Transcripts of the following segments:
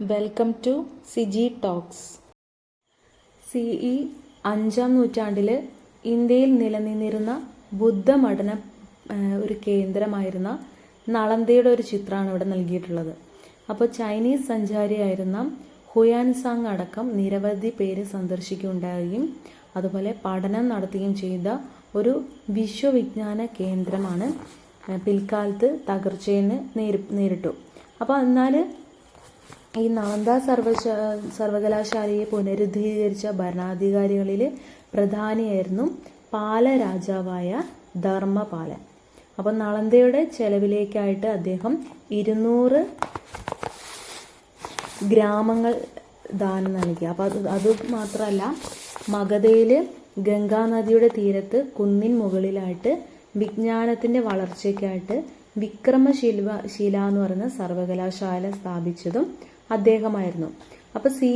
Welcome to CG talks CE അഞ്ചാം നൂറ്റാണ്ടിൽ ഇന്ത്യയിൽ നിലനിന്നിരുന്ന ബുദ്ധമഠന ഒരു കേന്ദ്രമായിരുന്ന നളന്തയുടെ ഒരു ചിത്രമാണ് ഇവിടെ നൽകിയിട്ടുള്ളത്. അപ്പോൾ ചൈനീസ് സഞ്ചാരിയായിരുന്ന ഹുയാൻസാങ് അടക്കം നിരവധി പേര് സന്ദർശിക്കുകയുണ്ടാവുകയും അതുപോലെ പഠനം നടത്തുകയും ചെയ്ത ഒരു വിശ്വവിജ്ഞാന കേന്ദ്രമാണ് പിൽക്കാലത്ത് തകർച്ചയെന്ന് നേരി നേരിട്ടു. അപ്പോൾ എന്നാൽ ഈ നാന്ദ സർവശ സർവകലാശാലയെ പുനരുദ്ധീകരിച്ച ഭരണാധികാരികളിൽ പ്രധാനിയായിരുന്നു പാല രാജാവായ ധർമ്മപാലൻ. അപ്പം നളന്ദയുടെ ചെലവിലേക്കായിട്ട് അദ്ദേഹം ഇരുന്നൂറ് ഗ്രാമങ്ങൾ ദാനം നൽകി. അപ്പം അത് അത് മാത്രമല്ല മഗധയിൽ ഗംഗാനദിയുടെ തീരത്ത് കുന്നിൻ മുകളിലായിട്ട് വിജ്ഞാനത്തിന്റെ വളർച്ചയ്ക്കായിട്ട് വിക്രമശില ശില എന്ന് പറയുന്ന സർവകലാശാല സ്ഥാപിച്ചതും അദ്ദേഹമായിരുന്നു. അപ്പോൾ സി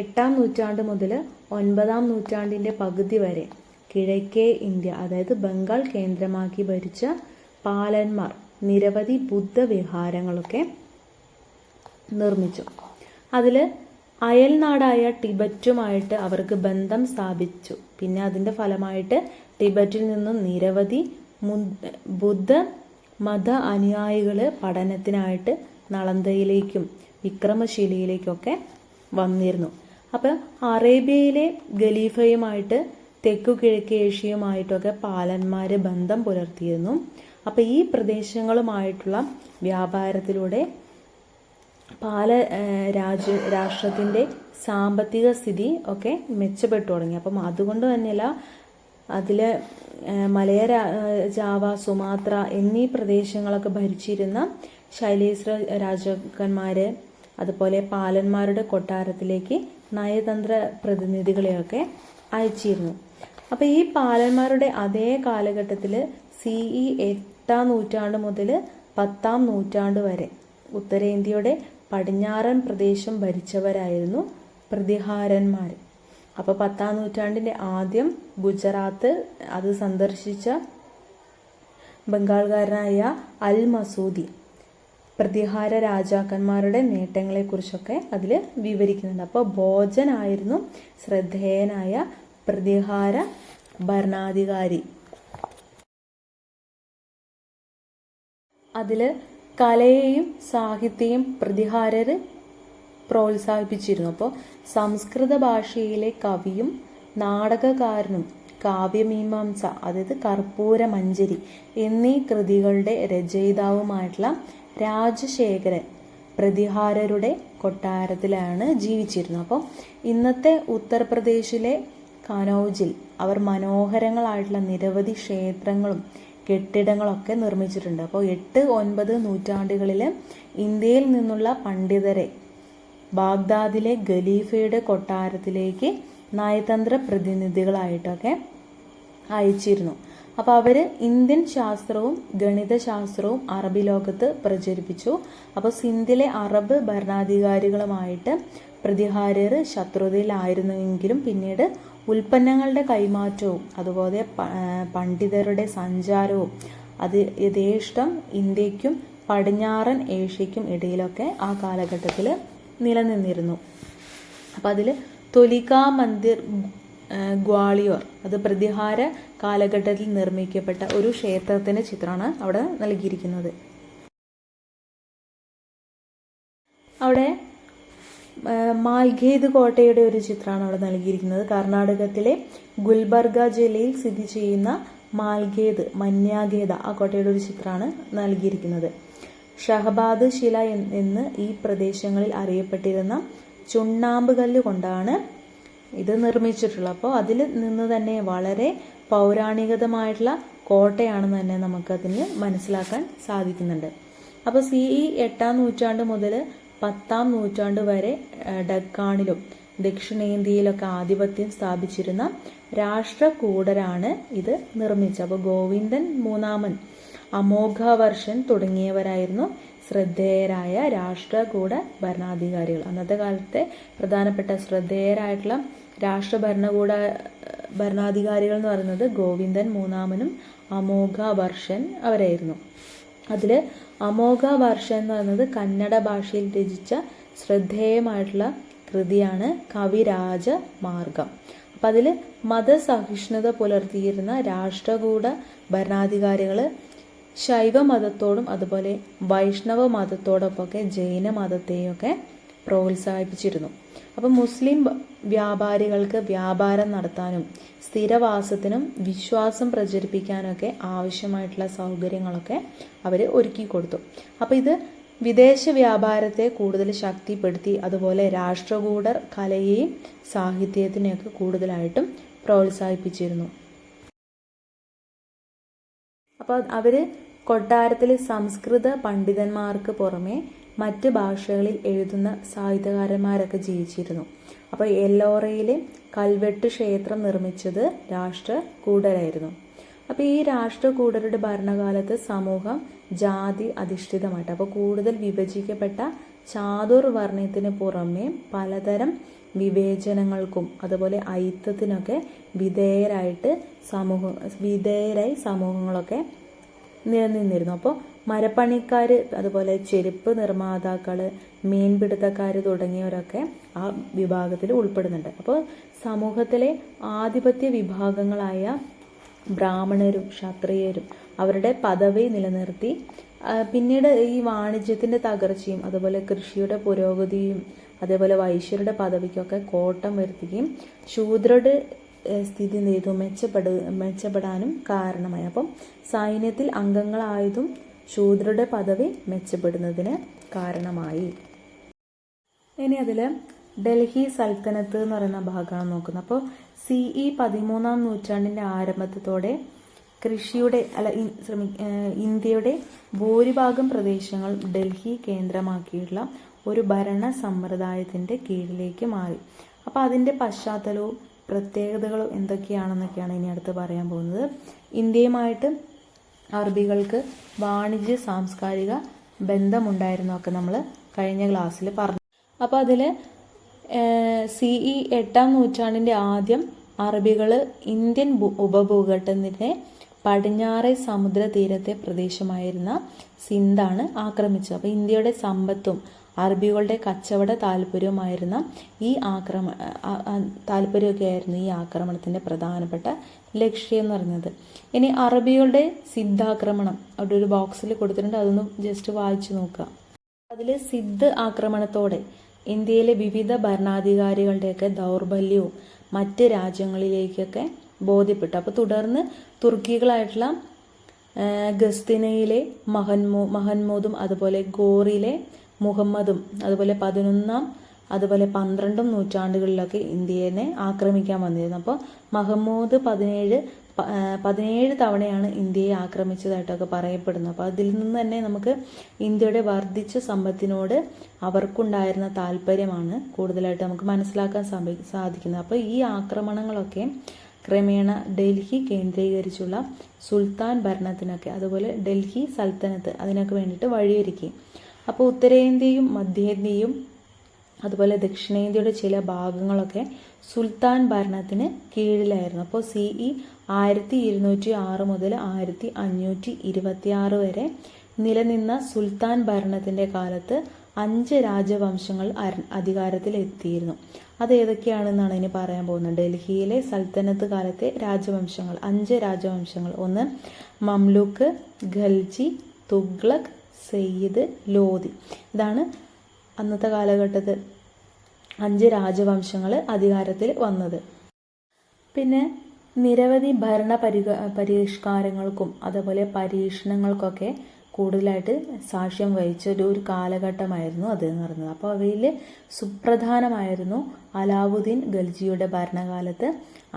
എട്ടാം നൂറ്റാണ്ട് മുതൽ ഒൻപതാം നൂറ്റാണ്ടിന്റെ പകുതി വരെ കിഴക്കേ ഇന്ത്യ അതായത് ബംഗാൾ കേന്ദ്രമാക്കി ഭരിച്ച പാലന്മാർ നിരവധി ബുദ്ധവിഹാരങ്ങളൊക്കെ നിർമ്മിച്ചു. അതിൽ അയൽനാടായ ടിബറ്റുമായിട്ട് അവർക്ക് ബന്ധം സ്ഥാപിച്ചു. പിന്നെ അതിന്റെ ഫലമായിട്ട് ടിബറ്റിൽ നിന്നും നിരവധി ബുദ്ധ മത അനുയായികൾ പഠനത്തിനായിട്ട് നളന്ദയിലേക്കും വിക്രമശിലയിലേക്കൊക്കെ വന്നിരുന്നു. അപ്പം അറേബ്യയിലെ ഖലീഫയുമായിട്ട് തെക്കു കിഴക്കേ ഏഷ്യയുമായിട്ടൊക്കെ പാലന്മാർ ബന്ധം പുലർത്തിയിരുന്നു. അപ്പം ഈ പ്രദേശങ്ങളുമായിട്ടുള്ള വ്യാപാരത്തിലൂടെ പാല രാജ്യ രാജ രാഷ്ട്രത്തിന്റെ സാമ്പത്തിക സ്ഥിതി ഒക്കെ മെച്ചപ്പെട്ടു തുടങ്ങി. അപ്പം അതുകൊണ്ട് തന്നെയല്ല അതിലെ മലയ ജാവ സുമാത്ര എന്നീ പ്രദേശങ്ങളൊക്കെ ഭരിച്ചിരുന്ന ശൈലേശ്വര രാജാക്കന്മാര് അതുപോലെ പാലന്മാരുടെ കൊട്ടാരത്തിലേക്ക് നയതന്ത്ര പ്രതിനിധികളെയൊക്കെ അയച്ചിരുന്നു. അപ്പോൾ ഈ പാലന്മാരുടെ അതേ കാലഘട്ടത്തിൽ സി ഇ എട്ടാം നൂറ്റാണ്ട് മുതൽ പത്താം നൂറ്റാണ്ട് വരെ ഉത്തരേന്ത്യയുടെ പടിഞ്ഞാറൻ പ്രദേശം ഭരിച്ചവരായിരുന്നു പ്രതിഹാരന്മാർ അപ്പോൾ പത്താം നൂറ്റാണ്ടിന്റെ ആദ്യം ഗുജറാത്ത് അത് സന്ദർശിച്ച ബംഗാൾകാരനായ അൽ മസൂദി. പ്രതിഹാര രാജാക്കന്മാരുടെ നേട്ടങ്ങളെക്കുറിച്ചൊക്കെ അതിൽ വിവരിക്കുന്നുണ്ട്. അപ്പോൾ ഭോജനായിരുന്നു ശ്രദ്ധേയനായ പ്രതിഹാര ഭരണാധികാരി. അതിൽ കലയെയും സാഹിത്യവും പ്രതിഹാരർ പ്രോത്സാഹിപ്പിച്ചിരുന്നു. അപ്പോൾ സംസ്കൃത ഭാഷയിലെ കവിയും നാടകകാരനും കാവ്യമീമാംസ അതായത് കർപ്പൂര മഞ്ജരി എന്നീ കൃതികളുടെ രചയിതാവുമായിട്ടുള്ള രാജശേഖരൻ പ്രതിഹാരരുടെ കൊട്ടാരത്തിലാണ് ജീവിച്ചിരുന്നത്. അപ്പോൾ ഇന്നത്തെ ഉത്തർപ്രദേശിലെ കനൗജിൽ അവർ മനോഹരങ്ങളായിട്ടുള്ള നിരവധി ക്ഷേത്രങ്ങളും കെട്ടിടങ്ങളൊക്കെ നിർമ്മിച്ചിട്ടുണ്ട്. അപ്പോൾ എട്ട് ഒൻപത് നൂറ്റാണ്ടുകളിൽ ഇന്ത്യയിൽ നിന്നുള്ള പണ്ഡിതരെ ബാഗ്ദാദിലെ ഖലീഫയുടെ കൊട്ടാരത്തിലേക്ക് നയതന്ത്ര പ്രതിനിധികളായിട്ടൊക്കെ അയച്ചിരുന്നു. അപ്പോൾ അവർ ഇന്ത്യൻ ശാസ്ത്രവും ഗണിതശാസ്ത്രവും അറബി ലോകത്ത് പ്രചരിപ്പിച്ചു. അപ്പോൾ സിന്ധിലെ അറബ് ഭരണാധികാരികളുമായിട്ട് പ്രതിഹാര്യർ ശത്രുതയിലായിരുന്നുവെങ്കിലും പിന്നീട് ഉൽപ്പന്നങ്ങളുടെ കൈമാറ്റവും അതുപോലെ പണ്ഡിതരുടെ സഞ്ചാരവും അത് യഥേഷ്ടം ഇന്ത്യക്കും പടിഞ്ഞാറൻ ഏഷ്യയ്ക്കും ഇടയിലൊക്കെ ആ കാലഘട്ടത്തിൽ നിലനിന്നിരുന്നു. അപ്പം അതിൽ തൊലിക മന്ദിർ ഗ്വാളിയോർ. അത് പ്രതിഹാര കാലഘട്ടത്തിൽ നിർമ്മിക്കപ്പെട്ട ഒരു ക്ഷേത്രത്തിന്റെ ചിത്രമാണ് അവിടെ നൽകിയിരിക്കുന്നത്. അവിടെ മാൽഖേദ് കോട്ടയുടെ ഒരു ചിത്രമാണ് അവിടെ നൽകിയിരിക്കുന്നത്. കർണാടകത്തിലെ ഗുൽബർഗ ജില്ലയിൽ സ്ഥിതി ചെയ്യുന്ന മാൽഖേദ് മന്യാഖേദ ആ കോട്ടയുടെ ഒരു ചിത്രമാണ് നൽകിയിരിക്കുന്നത്. ഷഹബാദ് ശില എന്ന് ഈ പ്രദേശങ്ങളിൽ അറിയപ്പെട്ടിരുന്ന ചുണ്ണാമ്പ് കല്ല് കൊണ്ടാണ് ഇത് നിർമ്മിച്ചിട്ടുള്ളത് അപ്പോൾ അതിൽ നിന്ന് തന്നെ വളരെ പൗരാണികതമായിട്ടുള്ള കോട്ടയാണെന്ന് തന്നെ നമുക്കതിന് മനസ്സിലാക്കാൻ സാധിക്കുന്നുണ്ട്. അപ്പോൾ സി ഇ എട്ടാം നൂറ്റാണ്ട് മുതൽ പത്താം നൂറ്റാണ്ട് വരെ ഡക്കാണിലും ദക്ഷിണേന്ത്യയിലൊക്കെ ആധിപത്യം സ്ഥാപിച്ചിരുന്ന രാഷ്ട്രകൂടരാണ് ഇത് നിർമ്മിച്ചത്. അപ്പോൾ ഗോവിന്ദൻ മൂന്നാമൻ അമോഘവർഷൻ തുടങ്ങിയവരായിരുന്നു ശ്രദ്ധേയരായ രാഷ്ട്രകൂട ഭരണാധികാരികൾ. അന്നത്തെ കാലത്തെ പ്രധാനപ്പെട്ട ശ്രദ്ധേയരായിട്ടുള്ള രാഷ്ട്ര ഭരണകൂട ഭരണാധികാരികൾ എന്ന് പറയുന്നത് ഗോവിന്ദൻ മൂന്നാമനും അമോഘ വർഷൻ അവരായിരുന്നു. അതിൽ അമോഘ വർഷൻ എന്ന് പറയുന്നത് കന്നഡ ഭാഷയിൽ രചിച്ച ശ്രദ്ധേയമായിട്ടുള്ള കൃതിയാണ് കവിരാജ മാർഗം. അപ്പം അതിൽ മതസഹിഷ്ണുത പുലർത്തിയിരുന്ന രാഷ്ട്രകൂട ഭരണാധികാരികൾ ശൈവ മതത്തോടും അതുപോലെ വൈഷ്ണവ മതത്തോടൊപ്പമൊക്കെ ജൈന മതത്തെയൊക്കെ പ്രോത്സാഹിപ്പിച്ചിരുന്നു. അപ്പം മുസ്ലിം വ്യാപാരികൾക്ക് വ്യാപാരം നടത്താനും സ്ഥിരവാസത്തിനും വിശ്വാസം പ്രചരിപ്പിക്കാനൊക്കെ ആവശ്യമായിട്ടുള്ള സൗകര്യങ്ങളൊക്കെ അവർ ഒരുക്കി കൊടുത്തു. അപ്പോൾ ഇത് വിദേശ വ്യാപാരത്തെ കൂടുതൽ ശക്തിപ്പെടുത്തി അതുപോലെ രാഷ്ട്രകൂടർ കലയെയും സാഹിത്യത്തിനെയൊക്കെ കൂടുതലായിട്ടും പ്രോത്സാഹിപ്പിച്ചിരുന്നു. അപ്പോൾ അവർ കൊട്ടാരത്തിൽ സംസ്കൃത പണ്ഡിതന്മാർക്ക് പുറമെ മറ്റ് ഭാഷകളിൽ എഴുതുന്ന സാഹിത്യകാരന്മാരൊക്കെ ജീവിച്ചിരുന്നു. അപ്പോൾ എല്ലോറയിലെ കൽവെട്ട് ക്ഷേത്രം നിർമ്മിച്ചത് രാഷ്ട്രകൂടരായിരുന്നു അപ്പോൾ ഈ രാഷ്ട്രകൂടരുടെ ഭരണകാലത്ത് സമൂഹം ജാതി അധിഷ്ഠിതമായിട്ട് അപ്പോൾ കൂടുതൽ വിഭജിക്കപ്പെട്ട ചാതുർ വർണയത്തിന് പുറമെ പലതരം വിവേചനങ്ങൾക്കും അതുപോലെ ഐത്തത്തിനൊക്കെ വിധേയരായിട്ട് സമൂഹ വിധേയരായി സമൂഹങ്ങളൊക്കെ നിലനിന്നിരുന്നു. അപ്പോൾ മരപ്പണിക്കാർ അതുപോലെ ചെരുപ്പ് നിർമ്മാതാക്കൾ മീൻപിടുത്തക്കാർ തുടങ്ങിയവരൊക്കെ ആ വിഭാഗത്തിൽ ഉൾപ്പെടുന്നുണ്ട്. അപ്പോൾ സമൂഹത്തിലെ ആധിപത്യ വിഭാഗങ്ങളായ ബ്രാഹ്മണരും ക്ഷത്രിയരും അവരുടെ പദവി നിലനിർത്തി പിന്നീട് ഈ വാണിജ്യത്തിന്റെ തകർച്ചയും അതുപോലെ കൃഷിയുടെ പുരോഗതിയും അതേപോലെ വൈശ്യരുടെ പദവിക്കൊക്കെ കോട്ടം വരുത്തുകയും ശൂദ്രരുടെ സ്ഥിതി എന്ത് മെച്ചപ്പെടു മെച്ചപ്പെടാനും കാരണമായി. അപ്പം സൈന്യത്തിൽ അംഗങ്ങളായതും ശൂദ്രയുടെ പദവി മെച്ചപ്പെടുന്നതിന് കാരണമായി. ഇനി അതിൽ ഡൽഹി സൽത്തനത്ത് എന്ന് പറയുന്ന ഭാഗമാണ് നോക്കുന്നത്. അപ്പോൾ സി ഇ പതിമൂന്നാം നൂറ്റാണ്ടിന്റെ ആരംഭത്തോടെ കൃഷിയുടെ അല്ല ഇന്ത്യയുടെ ഭൂരിഭാഗം പ്രദേശങ്ങൾ ഡൽഹി കേന്ദ്രമാക്കിയുള്ള ഒരു ഭരണ സമ്പ്രദായത്തിന്റെ കീഴിലേക്ക് മാറി. അപ്പോൾ അതിന്റെ പശ്ചാത്തലവും പ്രത്യേകതകളും എന്തൊക്കെയാണെന്നൊക്കെയാണ് ഇനി അടുത്ത് പറയാൻ പോകുന്നത്. ഇന്ത്യയുമായിട്ട് അറബികൾക്ക് വാണിജ്യ സാംസ്കാരിക ബന്ധമുണ്ടായിരുന്നൊക്കെ നമ്മൾ കഴിഞ്ഞ ക്ലാസ്സിൽ പറഞ്ഞു. അപ്പോൾ അതിൽ സിഇ എട്ടാം നൂറ്റാണ്ടിന്റെ ആദ്യം അറബികൾ ഇന്ത്യൻ ഉപഭൂഘട്ടത്തിന്റെ പടിഞ്ഞാറേ സമുദ്ര തീരത്തെ പ്രദേശമായിരുന്ന സിന്ധാണ് ആക്രമിച്ചത്. അപ്പോൾ ഇന്ത്യയുടെ സമ്പത്തും അറബികളുടെ കച്ചവട താല്പര്യമായിരുന്ന ഈ ആക്രമ താല്പര്യമൊക്കെ ആയിരുന്നു ഈ ആക്രമണത്തിന്റെ പ്രധാനപ്പെട്ട ലക്ഷ്യം എന്ന് പറയുന്നത് ഇനി അറബികളുടെ സിദ്ധാക്രമണം അവിടെ ഒരു ബോക്സിൽ കൊടുത്തിട്ടുണ്ട്. അതൊന്ന് ജസ്റ്റ് വായിച്ചു നോക്കുക. അതിലെ സിദ്ധ് ആക്രമണത്തോടെ ഇന്ത്യയിലെ വിവിധ ഭരണാധികാരികളുടെയൊക്കെ ദൗർബല്യവും മറ്റ് രാജ്യങ്ങളിലേക്കൊക്കെ ബോധ്യപ്പെട്ടു. അപ്പോൾ തുടർന്ന് തുർക്കികളായിട്ടുള്ള ഗസ്തിനയിലെ മഹൻമോ മഹൻമോദും അതുപോലെ ഗോറിലെ മുഹമ്മദും അതുപോലെ പതിനൊന്നാം അതുപോലെ പന്ത്രണ്ടും നൂറ്റാണ്ടുകളിലൊക്കെ ഇന്ത്യനെ ആക്രമിക്കാൻ വന്നിരുന്നു. അപ്പോൾ മഹമ്മൂദ് പതിനേഴ് പതിനേഴ് തവണയാണ് ഇന്ത്യയെ ആക്രമിച്ചതായിട്ടൊക്കെ പറയപ്പെടുന്നു അപ്പോൾ അതിൽ നിന്ന് തന്നെ നമുക്ക് ഇന്ത്യയുടെ വർദ്ധിച്ച സമ്പത്തിനോട് അവർക്കുണ്ടായിരുന്ന താല്പര്യമാണ് കൂടുതലായിട്ട് നമുക്ക് മനസ്സിലാക്കാൻ സാധിക്കുന്നത്. അപ്പോൾ ഈ ആക്രമണങ്ങളൊക്കെ ക്രമേണ ഡൽഹി കേന്ദ്രീകരിച്ചുള്ള സുൽത്താൻ ഭരണത്തിനൊക്കെ അതുപോലെ ഡൽഹി സൽത്തനത്ത് അതിനൊക്കെ വേണ്ടിയിട്ട് വഴിയൊരുക്കി. അപ്പോൾ ഉത്തരേന്ത്യയും മധ്യേന്ത്യയും അതുപോലെ ദക്ഷിണേന്ത്യയുടെ ചില ഭാഗങ്ങളൊക്കെ സുൽത്താൻ ഭരണത്തിന് കീഴിലായിരുന്നു. അപ്പോൾ സി ഇ ആയിരത്തി ഇരുന്നൂറ്റി ആറ് മുതൽ ആയിരത്തി അഞ്ഞൂറ്റി ഇരുപത്തി ആറ് വരെ നിലനിന്ന സുൽത്താൻ ഭരണത്തിന്റെ കാലത്ത് അഞ്ച് രാജവംശങ്ങൾ അധികാരത്തിൽ എത്തിയിരുന്നു അത് ഏതൊക്കെയാണെന്നാണ് ഇനി പറയാൻ പോകുന്നത്? ഡൽഹിയിലെ സൽത്തനത്ത് കാലത്തെ രാജവംശങ്ങൾ അഞ്ച് രാജവംശങ്ങൾ. ഒന്ന് മംലൂക്ക് ഖൽജി തുഗ്ലക് സയ്യിദ് ലോധി ഇതാണ് അന്നത്തെ കാലഘട്ടത്തിൽ അഞ്ച് രാജവംശങ്ങൾ അധികാരത്തിൽ വന്നത്. പിന്നെ നിരവധി ഭരണ പരിക പരിഷ്കാരങ്ങൾക്കും അതുപോലെ പരീക്ഷണങ്ങൾക്കൊക്കെ കൂടുതലായിട്ട് സാക്ഷ്യം വഹിച്ച ഒരു ഒരു കാലഘട്ടമായിരുന്നു അത് എന്ന് പറയുന്നത്. അപ്പോൾ അവയിൽ സുപ്രധാനമായിരുന്നു അലാവുദ്ദീൻ ഖൽജിയുടെ ഭരണകാലത്ത്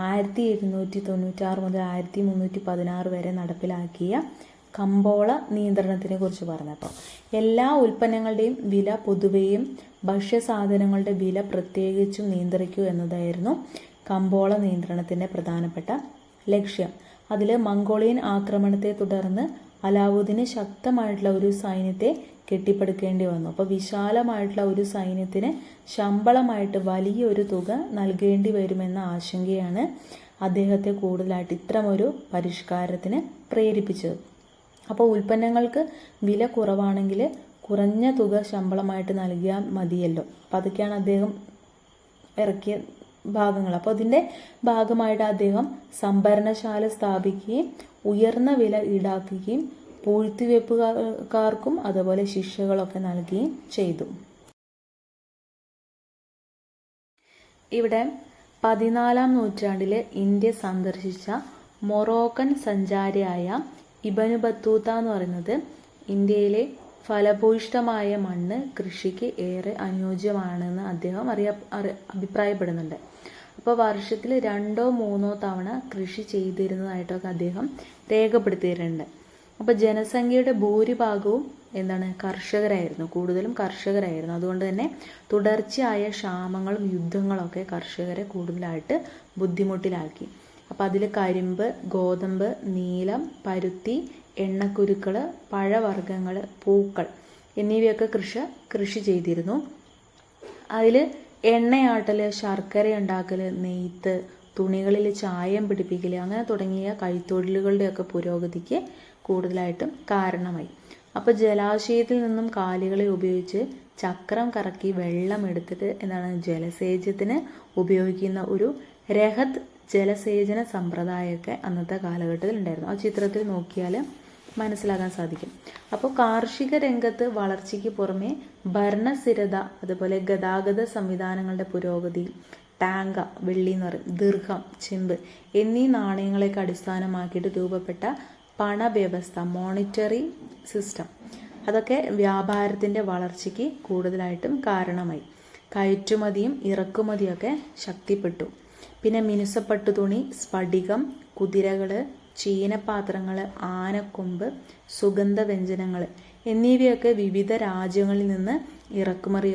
ആയിരത്തി ഇരുന്നൂറ്റി തൊണ്ണൂറ്റാറ് മുതൽ ആയിരത്തി മുന്നൂറ്റി പതിനാറ് വരെ നടപ്പിലാക്കിയ കമ്പോള നിയന്ത്രണത്തിനെ കുറിച്ച് പറഞ്ഞപ്പോൾ എല്ലാ ഉൽപ്പന്നങ്ങളുടെയും വില പൊതുവെയും ഭക്ഷ്യസാധനങ്ങളുടെ വില പ്രത്യേകിച്ചും നിയന്ത്രിക്കൂ എന്നതായിരുന്നു കമ്പോള നിയന്ത്രണത്തിന്റെ പ്രധാനപ്പെട്ട ലക്ഷ്യം. അതിൽ മംഗോളിയൻ ആക്രമണത്തെ തുടർന്ന് അലാവുദ്ദീന് ശക്തമായിട്ടുള്ള ഒരു സൈന്യത്തെ കെട്ടിപ്പടുക്കേണ്ടി വന്നു. അപ്പോൾ വിശാലമായിട്ടുള്ള ഒരു സൈന്യത്തിന് ശമ്പളമായിട്ട് വലിയൊരു തുക നൽകേണ്ടി വരുമെന്ന ആശങ്കയാണ് അദ്ദേഹത്തെ കൂടുതലായിട്ട് ഇത്തരമൊരു പരിഷ്കാരത്തിന് പ്രേരിപ്പിച്ചത്. അപ്പോൾ ഉൽപ്പന്നങ്ങൾക്ക് വില കുറവാണെങ്കിൽ കുറഞ്ഞ തുക ശമ്പളമായിട്ട് നൽകിയാൽ മതിയല്ലോ. അപ്പോൾ അതൊക്കെയാണ് അദ്ദേഹം ഇറക്കിയ ഭാഗങ്ങൾ. അപ്പോൾ അതിന്റെ ഭാഗമായിട്ട് അദ്ദേഹം സംഭരണശാല സ്ഥാപിക്കുകയും ഉയർന്ന വില ഈടാക്കുകയും പൂഴ്ത്തിവെപ്പുകാർക്കും അതുപോലെ ശിക്ഷകളൊക്കെ നൽകുകയും ചെയ്തു. ഇവിടെ പതിനാലാം നൂറ്റാണ്ടിൽ ഇന്ത്യ സന്ദർശിച്ച മൊറോക്കൻ സഞ്ചാരിയായ ഇബനു ബത്തൂത്ത എന്ന് പറയുന്നത് ഇന്ത്യയിലെ ഫലഭൂയിഷ്ഠമായ മണ്ണ് കൃഷിക്ക് ഏറെ അനുയോജ്യമാണെന്ന് അദ്ദേഹം അറിയ അറി- അഭിപ്രായപ്പെടുന്നുണ്ട്. അപ്പോൾ വർഷത്തിൽ രണ്ടോ മൂന്നോ തവണ കൃഷി ചെയ്തിരുന്നതായിട്ടൊക്കെ അദ്ദേഹം രേഖപ്പെടുത്തിയിട്ടുണ്ട്. അപ്പോൾ ജനസംഖ്യയുടെ ഭൂരിഭാഗവും എന്താണ് കർഷകരായിരുന്നു കൂടുതലും കർഷകരായിരുന്നു. അതുകൊണ്ട് തന്നെ തുടർച്ചയായ ക്ഷാമങ്ങളും യുദ്ധങ്ങളൊക്കെ കർഷകരെ കൂടുതലായിട്ട് ബുദ്ധിമുട്ടിലാക്കി. അപ്പോൾ അതിൽ കരിമ്പ് ഗോതമ്പ് നീലം പരുത്തി എണ്ണക്കുരുക്കൾ പഴവർഗങ്ങൾ പൂക്കൾ എന്നിവയൊക്കെ കൃഷി കൃഷി ചെയ്തിരുന്നു. അതിൽ എണ്ണയാട്ടൽ ശർക്കര ഉണ്ടാക്കൽ നെയ്ത്ത് തുണികളിൽ ചായം പിടിപ്പിക്കൽ അങ്ങനെ തുടങ്ങിയ കൈത്തൊഴിലുകളുടെയൊക്കെ പുരോഗതിക്ക് കൂടുതലായിട്ടും കാരണമായി. അപ്പോൾ ജലാശയത്തിൽ നിന്നും കാലികളെ ഉപയോഗിച്ച് ചക്രം കറക്കി വെള്ളം എടുത്തിട്ട് എന്താണ് ജലസേചത്തിന് ഉപയോഗിക്കുന്ന ഒരു രഹത് ജലസേചന സമ്പ്രദായമൊക്കെ അന്നത്തെ കാലഘട്ടത്തിൽ ഉണ്ടായിരുന്നു. ആ ചിത്രത്തിൽ നോക്കിയാൽ മനസ്സിലാക്കാൻ സാധിക്കും. അപ്പോൾ കാർഷിക രംഗത്ത് വളർച്ചയ്ക്ക് പുറമെ ഭരണസ്ഥിരത അതുപോലെ ഗതാഗത സംവിധാനങ്ങളുടെ പുരോഗതി ടാങ്ക വെള്ളി പറയും ദീർഘം ചെമ്പ് എന്നീ നാണയങ്ങളെയൊക്കെ അടിസ്ഥാനമാക്കിയിട്ട് രൂപപ്പെട്ട പണവ്യവസ്ഥ മോണിറ്ററി സിസ്റ്റം അതൊക്കെ വ്യാപാരത്തിന്റെ വളർച്ചയ്ക്ക് കൂടുതലായിട്ടും കാരണമായി. കയറ്റുമതിയും ഇറക്കുമതിയൊക്കെ ശക്തിപ്പെട്ടു. പിന്നെ മിനുസപ്പട്ടു തുണി സ്ഫടികം കുതിരകൾ ചീനപാത്രങ്ങൾ ആനക്കൊമ്പ് സുഗന്ധവ്യഞ്ജനങ്ങൾ എന്നിവയൊക്കെ വിവിധ രാജ്യങ്ങളിൽ നിന്ന് ഇറക്കുമതി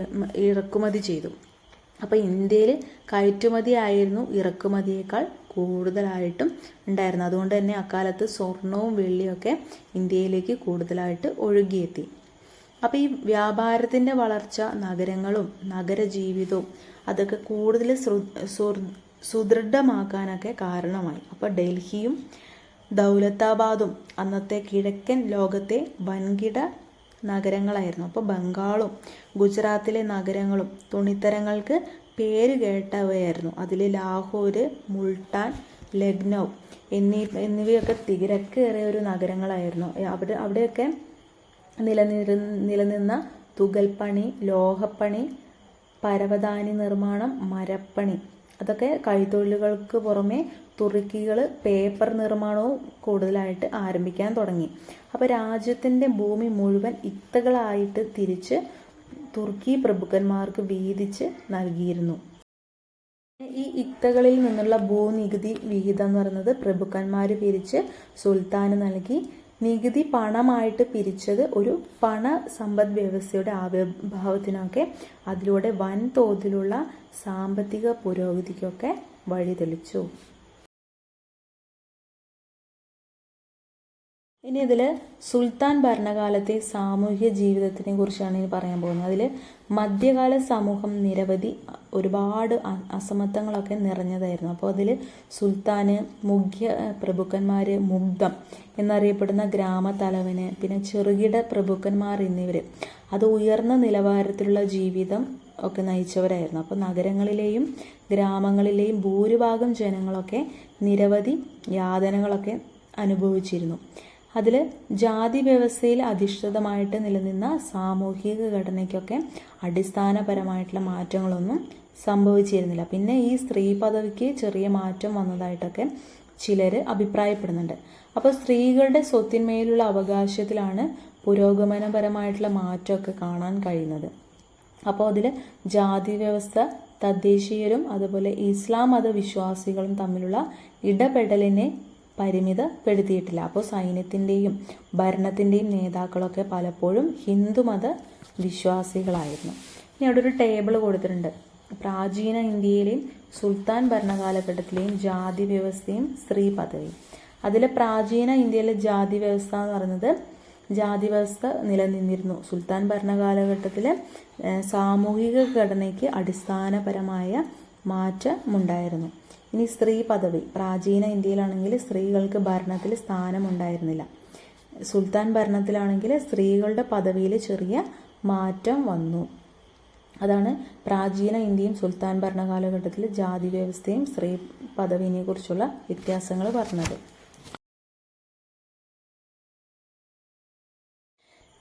ഇറക്കുമതി ചെയ്തു. അപ്പോൾ ഇന്ത്യയിൽ കയറ്റുമതി ആയിരുന്നു ഇറക്കുമതിയേക്കാൾ കൂടുതലായിട്ടും ഉണ്ടായിരുന്നു അതുകൊണ്ട് തന്നെ അക്കാലത്ത് സ്വർണവും വെള്ളിയൊക്കെ ഇന്ത്യയിലേക്ക് കൂടുതലായിട്ട് ഒഴുകിയെത്തി. അപ്പോൾ ഈ വ്യാപാരത്തിന്റെ വളർച്ച നഗരങ്ങളും നഗരജീവിതവും അതൊക്കെ കൂടുതൽ സുദൃഢമാക്കാനൊക്കെ കാരണമായി. അപ്പോൾ ഡൽഹിയും ദൗലത്താബാദും അന്നത്തെ കിഴക്കൻ ലോകത്തെ വൻകിട നഗരങ്ങളായിരുന്നു. അപ്പോൾ ബംഗാളും ഗുജറാത്തിലെ നഗരങ്ങളും തുണിത്തരങ്ങൾക്ക് പേര് കേട്ടവയായിരുന്നു. അതിൽ ലാഹോര് മുൾട്ടാൻ ലക്നൗ എന്നീ എന്നിവയൊക്കെ തിരക്കേറിയ ഒരു നഗരങ്ങളായിരുന്നു. അവിടെ അവിടെയൊക്കെ നിലനിര നിലനിന്ന തുകൽപ്പണി ലോഹപ്പണി പരവതാനി നിർമ്മാണം മരപ്പണി അതൊക്കെ കൈത്തൊഴിലുകൾക്ക് പുറമെ തുർക്കികൾ പേപ്പർ നിർമ്മാണവും കൂടുതലായിട്ട് ആരംഭിക്കാൻ തുടങ്ങി. അപ്പോൾ രാജ്യത്തിന്റെ ഭൂമി മുഴുവൻ ഇത്തകളായിട്ട് തിരിച്ച് തുർക്കി പ്രഭുക്കന്മാർക്ക് വീതിച്ച് നൽകിയിരുന്നു. ഈ ഇത്തകളിൽ നിന്നുള്ള ഭൂനികുതി വിഹിതം എന്ന് പറയുന്നത് പ്രഭുക്കന്മാർ പിരിച്ച് സുൽത്താന് നൽകി. നികുതി പണമായിട്ട് പിരിച്ചത് ഒരു പണ സമ്പദ് വ്യവസ്ഥയുടെ ആവിർഭാവത്തിനൊക്കെ അതിലൂടെ വൻതോതിലുള്ള സാമ്പത്തിക പുരോഗതിക്കൊക്കെ വഴിതെളിച്ചു. ഇനി ഇതിൽ സുൽത്താൻ ഭരണകാലത്തെ സാമൂഹ്യ ജീവിതത്തിനെ കുറിച്ചാണ് ഇനി പറയാൻ പോകുന്നത്. അതിൽ മധ്യകാല സമൂഹം നിരവധി ഒരുപാട് അസമത്വങ്ങളൊക്കെ നിറഞ്ഞതായിരുന്നു. അപ്പോൾ അതിൽ സുൽത്താന് മുഖ്യ പ്രഭുക്കന്മാർ മുഗ്ധം എന്നറിയപ്പെടുന്ന ഗ്രാമത്തലവന് പിന്നെ ചെറുകിട പ്രഭുക്കന്മാർ എന്നിവർ അത് ഉയർന്ന നിലവാരത്തിലുള്ള ജീവിതം ഒക്കെ നയിച്ചവരായിരുന്നു. അപ്പോൾ നഗരങ്ങളിലെയും ഗ്രാമങ്ങളിലെയും ഭൂരിഭാഗം ജനങ്ങളൊക്കെ നിരവധി യാതനകളൊക്കെ അനുഭവിച്ചിരുന്നു. അതിൽ ജാതി വ്യവസ്ഥയിൽ അധിഷ്ഠിതമായിട്ട് നിലനിന്ന സാമൂഹിക ഘടനയ്ക്കൊക്കെ അടിസ്ഥാനപരമായിട്ടുള്ള മാറ്റങ്ങളൊന്നും സംഭവിച്ചിരുന്നില്ല. പിന്നെ ഈ സ്ത്രീ പദവിക്ക് ചെറിയ മാറ്റം വന്നതായിട്ടൊക്കെ ചിലർ അഭിപ്രായപ്പെടുന്നുണ്ട്. അപ്പോൾ സ്ത്രീകളുടെ സ്വത്തിന്മേലുള്ള അവകാശത്തിലാണ് പുരോഗമനപരമായിട്ടുള്ള മാറ്റമൊക്കെ കാണാൻ കഴിയുന്നത്. അപ്പോൾ അതിൽ ജാതി വ്യവസ്ഥ തദ്ദേശീയരും അതുപോലെ ഇസ്ലാം മത വിശ്വാസികളും തമ്മിലുള്ള ഇടപെടലിനെ പരിമിതപ്പെടുത്തിയിട്ടില്ല. അപ്പോൾ സൈന്യത്തിന്റെയും ഭരണത്തിന്റെയും നേതാക്കളൊക്കെ പലപ്പോഴും ഹിന്ദുമത വിശ്വാസികളായിരുന്നു. ഇനി അവിടെ ഒരു ടേബിൾ കൊടുത്തിട്ടുണ്ട്. പ്രാചീന ഇന്ത്യയിലെയും സുൽത്താൻ ഭരണകാലഘട്ടത്തിലെയും ജാതി വ്യവസ്ഥയും സ്ത്രീ പദവിയും. അതിൽ പ്രാചീന ഇന്ത്യയിലെ ജാതി വ്യവസ്ഥ എന്ന് പറയുന്നത് ജാതി വ്യവസ്ഥ നിലനിന്നിരുന്നു. സുൽത്താൻ ഭരണകാലഘട്ടത്തിൽ സാമൂഹിക ഘടനയ്ക്ക് അടിസ്ഥാനപരമായ മാറ്റമുണ്ടായിരുന്നു. ഇനി സ്ത്രീ പദവി. പ്രാചീന ഇന്ത്യയിലാണെങ്കിൽ സ്ത്രീകൾക്ക് ഭരണത്തിൽ സ്ഥാനമുണ്ടായിരുന്നില്ല. സുൽത്താൻ ഭരണത്തിലാണെങ്കിൽ സ്ത്രീകളുടെ പദവിയിൽ ചെറിയ മാറ്റം വന്നു. അതാണ് പ്രാചീന ഇന്ത്യയും സുൽത്താൻ ഭരണകാലഘട്ടത്തിൽ ജാതി വ്യവസ്ഥയും സ്ത്രീ പദവിനെ കുറിച്ചുള്ള വ്യത്യാസങ്ങൾ പറഞ്ഞത്.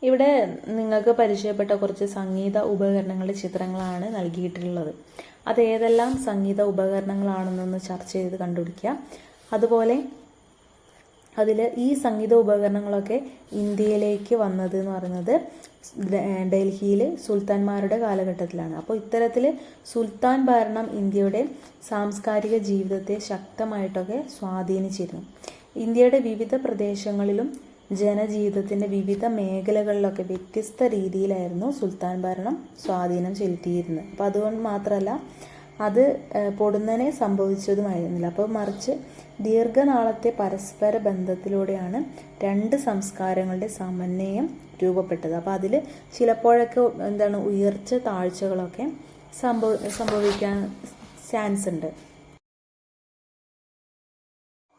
ഇവിടെ നിങ്ങൾക്ക് പരിചയപ്പെട്ട കുറച്ച് സംഗീത ഉപകരണങ്ങളുടെ ചിത്രങ്ങളാണ് നൽകിയിട്ടുള്ളത്. അത് ഏതെല്ലാം സംഗീത ഉപകരണങ്ങളാണെന്നൊന്ന് ചർച്ച ചെയ്ത് കണ്ടുപിടിക്കുക അതുപോലെ അതിൽ ഈ സംഗീത ഉപകരണങ്ങളൊക്കെ ഇന്ത്യയിലേക്ക് വന്നത് എന്ന് പറയുന്നത് ഡൽഹിയിൽ സുൽത്താൻമാരുടെ കാലഘട്ടത്തിലാണ്. അപ്പോൾ ഇത്തരത്തിൽ സുൽത്താൻ ഭരണം ഇന്ത്യയുടെ സാംസ്കാരിക ജീവിതത്തെ ശക്തമായിട്ടൊക്കെ സ്വാധീനിച്ചിരുന്നു. ഇന്ത്യയുടെ വിവിധ പ്രദേശങ്ങളിലും ജനജീവിതത്തിന്റെ വിവിധ മേഖലകളിലൊക്കെ വ്യത്യസ്ത രീതിയിലായിരുന്നു സുൽത്താൻ ഭരണം സ്വാധീനം ചെലുത്തിയിരുന്നത്. അപ്പോൾ അതുകൊണ്ട് മാത്രമല്ല അത് പൊടുന്നനെ സംഭവിച്ചതുമായിരുന്നില്ല. അപ്പോൾ മറിച്ച് ദീർഘനാളത്തെ പരസ്പര ബന്ധത്തിലൂടെയാണ് രണ്ട് സംസ്കാരങ്ങളുടെ സമന്വയം രൂപപ്പെട്ടത്. അപ്പോൾ അതിൽ ചിലപ്പോഴൊക്കെ എന്താണ് ഉയർച്ച താഴ്ചകളൊക്കെ സംഭവ സംഭവിക്കാൻ ചാൻസ് ഉണ്ട്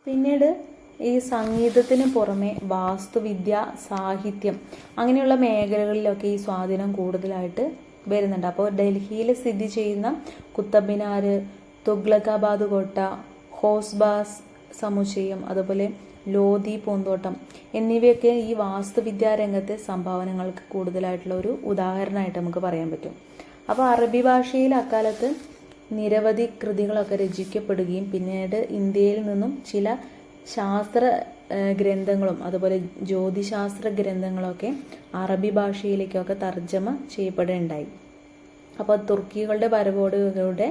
പിന്നീട് ഈ സംഗീതത്തിന് പുറമെ വാസ്തുവിദ്യ സാഹിത്യം അങ്ങനെയുള്ള മേഖലകളിലൊക്കെ ഈ സ്വാധീനം കൂടുതലായിട്ട് വരുന്നുണ്ട്. അപ്പോൾ ഡൽഹിയിൽ സ്ഥിതി ചെയ്യുന്ന കുത്തബ് മിനാർ തുഗ്ലക്കാബാദ് കോട്ട ഹോസ്ബാസ് സമുച്ചയം അതുപോലെ ലോധി പൂന്തോട്ടം എന്നിവയൊക്കെ ഈ വാസ്തുവിദ്യാ രംഗത്തെ സംഭാവനകൾക്ക് കൂടുതലായിട്ടുള്ള ഒരു ഉദാഹരണമായിട്ട് നമുക്ക് പറയാൻ പറ്റും. അപ്പോൾ അറബി ഭാഷയിൽ അക്കാലത്ത് നിരവധി കൃതികളൊക്കെ രചിക്കപ്പെടുകയും പിന്നീട് ഇന്ത്യയിൽ നിന്നും ചില ശാസ്ത്ര ഗ്രന്ഥങ്ങളും അതുപോലെ ജ്യോതിശാസ്ത്ര ഗ്രന്ഥങ്ങളൊക്കെ അറബി ഭാഷയിലേക്കൊക്കെ തർജമ ചെയ്യപ്പെടുകയുണ്ടായി അപ്പോൾ തുർക്കികളുടെ വരവോടുകളുടെ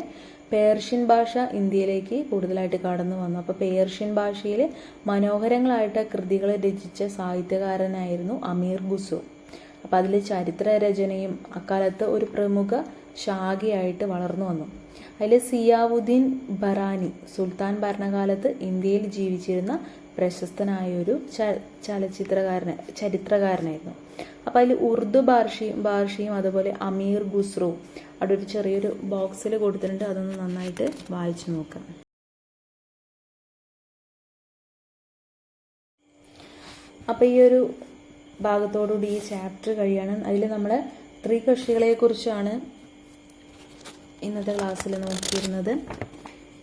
പേർഷ്യൻ ഭാഷ ഇന്ത്യയിലേക്ക് കൂടുതലായിട്ട് കടന്നു വന്നു. അപ്പോൾ പേർഷ്യൻ ഭാഷയിൽ മനോഹരങ്ങളായിട്ട് കൃതികൾ രചിച്ച സാഹിത്യകാരനായിരുന്നു അമീർ ഖുസു അപ്പോൾ അതിൽ ചരിത്ര രചനയും അക്കാലത്ത് ഒരു പ്രമുഖ ശാഖയായിട്ട് വളർന്നു വന്നു. അതിൽ സിയാവുദ്ദീൻ ബറാനി സുൽത്താൻ ഭരണകാലത്ത് ഇന്ത്യയിൽ ജീവിച്ചിരുന്ന പ്രശസ്തനായ ഒരു ചലച്ചിത്രകാരന ചരിത്രകാരനായിരുന്നു. അപ്പോൾ അതിൽ ഉറുദു ഭാഷയും ഭാഷയും അതുപോലെ അമീർ ഖുസ്രു അവിടെ ഒരു ചെറിയൊരു ബോക്സിൽ കൊടുത്തിട്ടുണ്ട്. അതൊന്ന് നന്നായിട്ട് വായിച്ചു നോക്കാം. അപ്പോൾ ഈ ഒരു ഭാഗത്തോടുകൂടി ഈ ചാപ്റ്റർ കഴിയാണ്. അതിൽ നമ്മൾ സ്ത്രീ കുറിച്ചാണ് ഇന്നത്തെ ക്ലാസ്സിൽ നോക്കിയിരുന്നത്.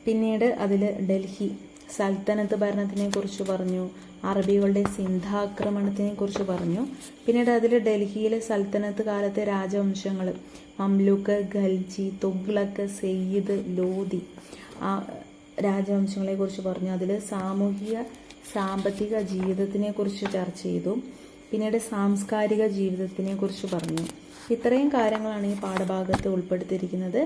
പിന്നീട് അതിൽ ഡൽഹി സൽത്തനത്ത് ഭരണത്തിനെ കുറിച്ച് പറഞ്ഞു അറബികളുടെ സിന്ധാക്രമണത്തിനെ കുറിച്ച് പറഞ്ഞു. പിന്നീട് അതിൽ ഡൽഹിയിലെ സൽത്തനത്ത് കാലത്തെ രാജവംശങ്ങൾ മംലൂക്ക് ഖൽജി തുഗ്ലക്ക് സെയ്ദ് ലോധി ആ രാജവംശങ്ങളെ കുറിച്ച് പറഞ്ഞു. അതിൽ സാമൂഹിക സാമ്പത്തിക ജീവിതത്തിനെ കുറിച്ച് ചർച്ച ചെയ്തു. പിന്നീട് സാംസ്കാരിക ജീവിതത്തിനെ കുറിച്ച് പറഞ്ഞു. ഇത്രയും കാര്യങ്ങളാണ് ഈ പാഠഭാഗത്ത് ഉൾപ്പെടുത്തിയിരിക്കുന്നത്.